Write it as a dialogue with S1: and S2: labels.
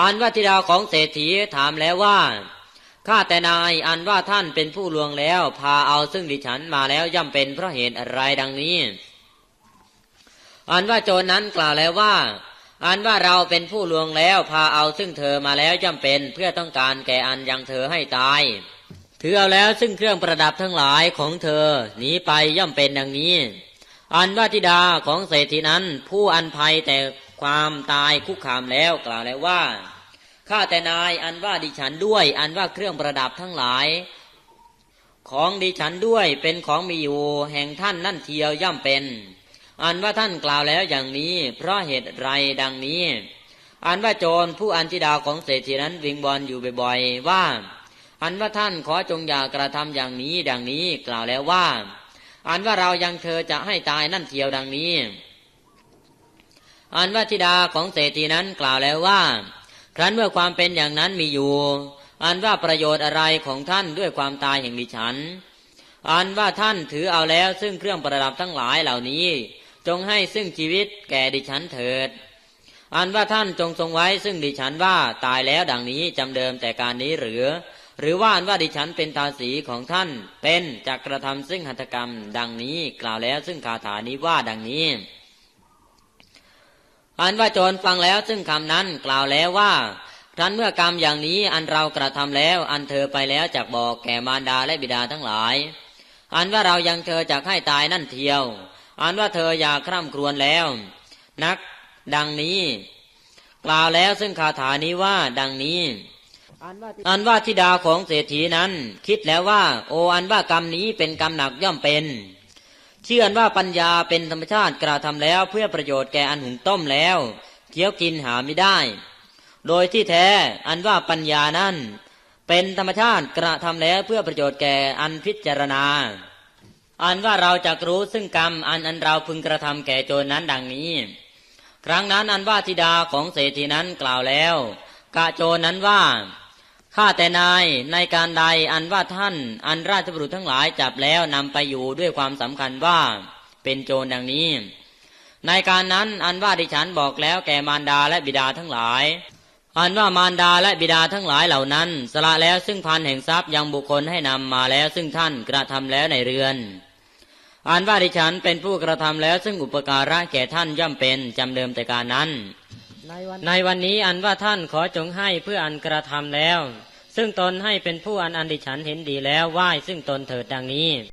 S1: อันว่าธิดาของเศรษฐีถามแล้วว่าข้าแต่นายอันว่าท่านเป็นผู้ลวงแล้ว พาเอาซึ่งดิฉันมาแล้วย่อมเป็นเพราะเหตุอะไรดังนี้ อันว่าโจรนั้นกล่าวแล้วว่า อันว่าเราเป็นผู้ลวงแล้วพาเอาซึ่งเธอมาแล้วย่อมเป็นเพื่อต้องการแก่อันยังเธอให้ตายถือเอาแล้วซึ่งเครื่องประดับทั้งหลายของเธอหนีไปย่อมเป็นดังนี้ อันว่าธิดาของเศรษฐีนั้น ผู้อันภัยแต่ ความตายคุกคามแล้วกล่าวแล้วว่าข้าแต่นายอันว่าดิฉันด้วย อันว่าเครื่องประดับทั้งหลาย ของดิฉันด้วยเป็นของมีอยู่แห่งท่านนั่นเทียวย่อมเป็น อันว่าท่านกล่าวแล้วอย่างนี้ เพราะเหตุไรดังนี้ อันว่าโจรผู้อันธิดาของเศรษฐีนั้นวิงบอลอยู่บ่อยๆว่า อันว่าท่านขอจงอย่ากระทำอย่างนี้ดังนี้กล่าวแล้วว่า อันว่าเรายังเธอจะให้ตายนั่นเทียวดังนี้ อันว่าธิดาของเศรษฐีนั้นกล่าวแล้วว่า ครั้นเมื่อความเป็นอย่างนั้นมีอยู่ อันว่าประโยชน์อะไรของท่านด้วยความตายแห่งดิฉัน อันว่าท่านถือเอาแล้วซึ่งเครื่องประดับทั้งหลายเหล่านี้ จงให้ซึ่งชีวิตแก่ดิฉันเถิด อันว่าท่านจงทรงไว้ซึ่งดิฉันว่าตายแล้วดังนี้จำเดิมแต่การนี้หรือ หรือว่าอันว่าดิฉันเป็นทาสีของท่านเป็นจักกระทำซึ่งหัตถกรรม ดังนี้กล่าวแล้วซึ่งคาถานี้ว่าดังนี้ อันว่าโจรฟังแล้วซึ่งคำนั้นกล่าวแล้วว่าครั้นเมื่อกรรมอย่างนี้อันเรากระทำแล้ว อันเธอไปแล้วจากบอกแก่มารดาและบิดาทั้งหลาย อันว่าเรายังเธอจากให้ตายนั่นเทียว อันว่าเธออยากคร่ำครวญแล้ว นักดังนี้ กล่าวแล้วซึ่งคาถานี้ว่าดังนี้ อันว่าธิดาของเศรษฐีนั้น คิดแล้วว่า โออันว่ากรรมนี้เป็นกรรมหนักย่อมเป็น เชื่อว่าปัญญาเป็นธรรมชาติกระทำแล้วเพื่อประโยชน์แก่อันหุงต้มแล้วเคี้ยวกินหาไม่ได้ โดยที่แท้อันว่าปัญญานั้น เป็นธรรมชาติกระทำแล้วเพื่อประโยชน์แก่อันพิจารณา อันว่าเราจะรู้ซึ่งกรรมอันอันเราพึงกระทำแก่โจรนั้นดังนี้ ครั้งนั้นอันว่าธิดาของเศรษฐีนั้นกล่าวแล้วกะโจรนั้นว่า ข้าแต่นายในการใดอันว่าท่าน อันราชบุรุษทั้งหลายจับแล้วนำไปอยู่ด้วยความสำคัญว่าเป็นโจรดังนี้ ในการนั้นอันว่าดิฉันบอกแล้วแก่มารดาและบิดาทั้งหลาย อันว่ามารดาและบิดาทั้งหลายเหล่านั้น สละแล้วซึ่งพันแห่งทรัพย์ยังบุคคลให้นำมาแล้วซึ่งท่านกระทำแล้วในเรือน อันว่าดิฉันเป็นผู้กระทำแล้วซึ่งอุปการะแก่ท่านย่อมเป็นจำเดิมแต่การนั้น ในวันนี้อันว่าท่านขอจงให้เพื่ออันกระทำแล้ว ซึ่งตนให้เป็นผู้อันอันดิฉันเห็นดีแล้วไหว้ซึ่งตนเถิดดังนี้